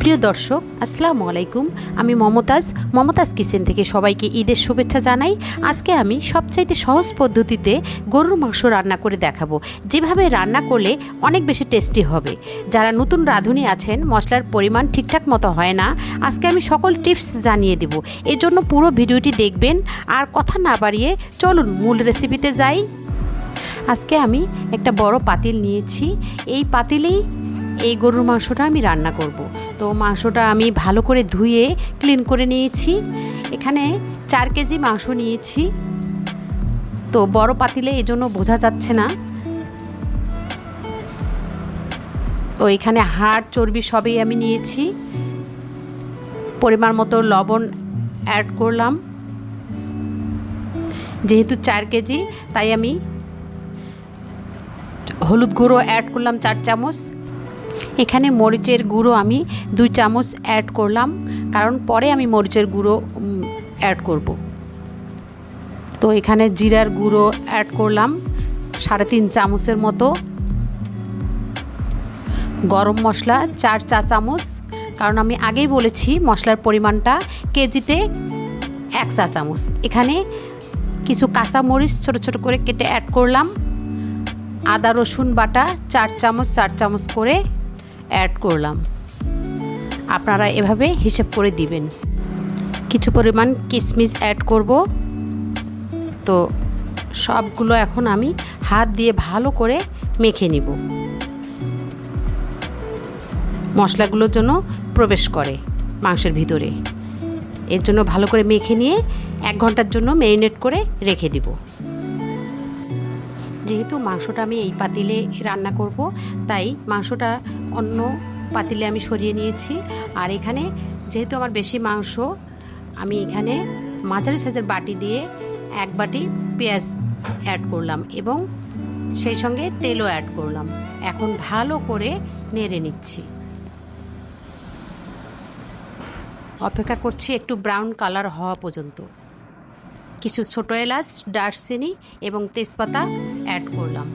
প্রিয় দর্শক, আসসালামু আলাইকুম। আমি মমতাজ। মমতাজ কিচেন থেকে সবাইকে ঈদের শুভেচ্ছা জানাই। আজকে আমি সবচাইতে সহজ পদ্ধতিতে গরুর মাংস রান্না করে দেখাবো। যেভাবে রান্না করলে অনেক বেশি টেস্টি হবে। যারা নতুন রাঁধুনি আছেন, মশলার পরিমাণ ঠিকঠাক মতো হয় না, আজকে আমি সকল টিপস জানিয়ে দেব। এর জন্য পুরো ভিডিওটি দেখবেন। আর কথা না বাড়িয়ে চলুন মূল রেসিপিতে যাই। আজকে আমি একটা বড় পাতিল নিয়েছি। এই পাতিলেই এই গরুর মাংসটা আমি রান্না করব। তো মাংসটা আমি ভালো করে ধুয়ে ক্লিন করে নিয়েছি। এখানে চার কেজি মাংস নিয়েছি। তো বড় পাতিলে এই জন্য বোঝা যাচ্ছে না। তো এখানে হাড়, চর্বি সবই আমি নিয়েছি। পরিমাণ মতো লবণ অ্যাড করলাম। যেহেতু চার কেজি, তাই আমি হলুদ গুঁড়ো অ্যাড করলাম চার চামচ। এখানে মরিচের গুঁড়ো আমি দুই চামচ অ্যাড করলাম, কারণ পরে আমি মরিচের গুঁড়ো অ্যাড করব। তো এখানে জিরার গুঁড়ো অ্যাড করলাম, সাড়ে তিন চামচের মতো। গরম মশলা চার চা চামচ, কারণ আমি আগেই বলেছি মশলার পরিমাণটা কেজিতে এক চা চামচ। এখানে কিছু কাঁচা মরিচ ছোটো ছোটো করে কেটে অ্যাড করলাম। আদা রসুন বাটা চার চামচ চার চামচ করে অ্যাড করলাম। আপনারা এভাবে হিসেব করে দিবেন। কিছু পরিমাণ কিশমিশ অ্যাড করব। তো সবগুলো এখন আমি হাত দিয়ে ভালো করে মেখে নিব। মশলাগুলোর জন্য প্রবেশ করে মাংসের ভিতরে। এর জন্য ভালো করে মেখে নিয়ে এক ঘণ্টার জন্য ম্যারিনেট করে রেখে দিব। যেহেতু মাংসটা আমি এই পাতিলে রান্না করব, তাই মাংসটা অন্য পাতিলে আমি সরিয়ে নিয়েছি। আর এখানে যেহেতু আমার বেশি মাংস, আমি এখানে মাঝারি সাইজের বাটি দিয়ে এক বাটি পেঁয়াজ অ্যাড করলাম এবং সেই সঙ্গে তেলও অ্যাড করলাম। এখন ভালো করে নেড়ে নিচ্ছি। অপেক্ষা করছি একটু ব্রাউন কালার হওয়া পর্যন্ত। কিছু ছোটো এলাচ, দারচিনি এবং তেজপাতা অ্যাড করলাম।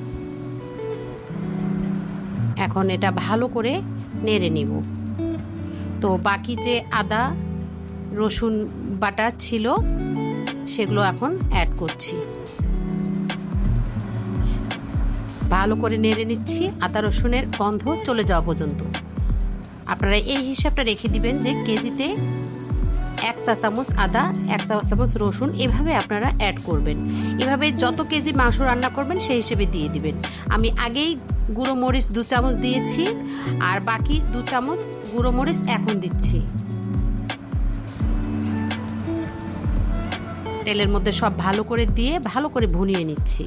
এখন এটা ভালো করে নেড়ে নিব। তো বাকি যে আদা, রসুন বাটা ছিল, সেগুলো এখন অ্যাড করছি। ভালো করে নেড়ে নিচ্ছি, আদা, রসুনের গন্ধ চলে যাওয়া পর্যন্ত। আপনারা এই হিসাবটা রেখে দিবেন যে কেজিতে এক চা চামচ আদা এক চা চামচ রসুন এভাবে আপনারা অ্যাড করবেন। এভাবে যত কেজি মাংস রান্না করবেন সেই হিসেবে দিয়ে দিবেন। আমি আগেই গুঁড়ো মরিচ দু চামচ দিয়েছি আর বাকি দু চামচ গুঁড়ো মরিচ এখন দিচ্ছি। তেলের মধ্যে সব ভালো করে দিয়ে ভালো করে ভুনিয়ে নিচ্ছি।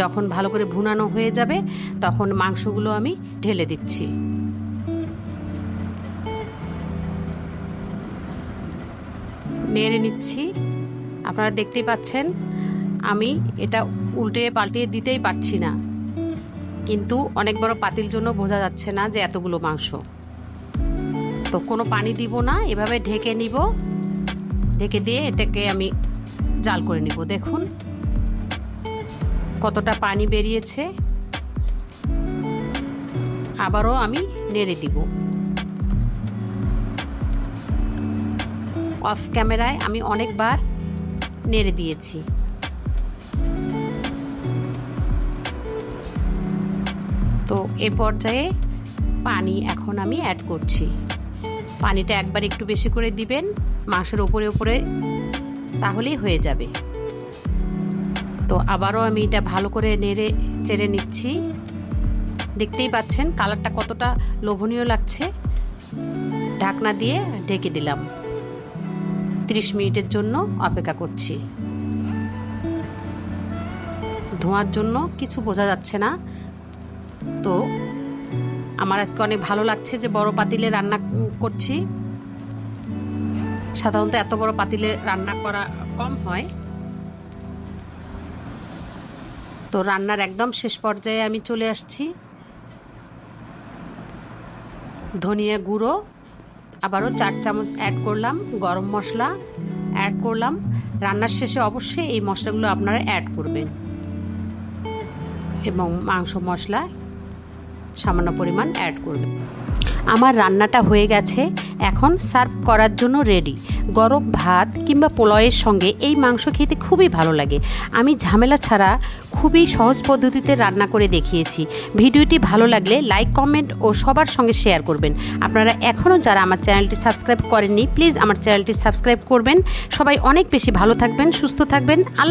যখন ভালো করে ভুনানো হয়ে যাবে, তখন মাংসগুলো আমি ঢেলে দিচ্ছি। নেড়ে নিচ্ছি। আপনারা দেখতেই পাচ্ছেন, আমি এটা উল্টে পাল্টিয়ে দিতেই পারছি না। কিন্তু অনেক বড় পাতিল জন্য বোঝা যাচ্ছে না যে এতগুলো মাংস। তো কোনো পানি দিব না, এভাবে ঢেকে নিব। ঢেকে দিয়ে এটাকে আমি জাল করে নিব। দেখুন, কতটা পানি বেরিয়েছে। আবারও আমি নেড়ে দিব। অফ ক্যামেরায় আমি অনেকবার নেড়ে দিয়েছি। তো এ পর্যায়ে পানি এখন আমি অ্যাড করছি। পানিটা একবার একটু বেশি করে দিবেন, মাংসের ওপরে ওপরে, তাহলেই হয়ে যাবে। তো আবারও আমি এটা ভালো করে নেড়ে, চেড়ে নিচ্ছি। দেখতেই পাচ্ছেন, কালারটা কতটা লোভনীয় লাগছে। ঢাকনা দিয়ে ঢেকে দিলাম। ত্রিশ মিনিটের জন্য অপেক্ষা করছি। ধোঁয়ার জন্য কিছু বোঝা যাচ্ছে না। তো আমার আজকে অনেক ভালো লাগছে যে বড় পাতিলে রান্না করছি। সাধারণত এত বড় পাতিলে রান্না করা কম হয়। তো রান্নার একদম শেষ পর্যায়ে আমি চলে আসছি। ধনিয়া গুঁড়ো আবারও চার চামচ অ্যাড করলাম গরম মশলা অ্যাড করলাম। রান্নার শেষে অবশ্যই এই মশলাগুলো আপনারা অ্যাড করবেন। এবং মাংস মশলা সামান্য পরিমাণ অ্যাড করবেন। আমার রান্নাটা হয়ে গেছে, এখন সার্ভ করার জন্য রেডি গরম ভাত কিংবা পোলাওয়ের সঙ্গে এই মাংস খেতে খুবই ভালো লাগে। আমি ঝামেলা ছাড়া খুবই সহজ পদ্ধতিতে রান্না করে দেখিয়েছি। ভিডিওটি ভালো লাগলে লাইক, কমেন্ট ও সবার সঙ্গে শেয়ার করবেন। আপনারা এখনও যারা আমার চ্যানেলটি সাবস্ক্রাইব করেননি, প্লিজ আমার চ্যানেলটি সাবস্ক্রাইব করবেন। সবাই অনেক বেশি ভালো থাকবেন, সুস্থ থাকবেন। আল্লাহ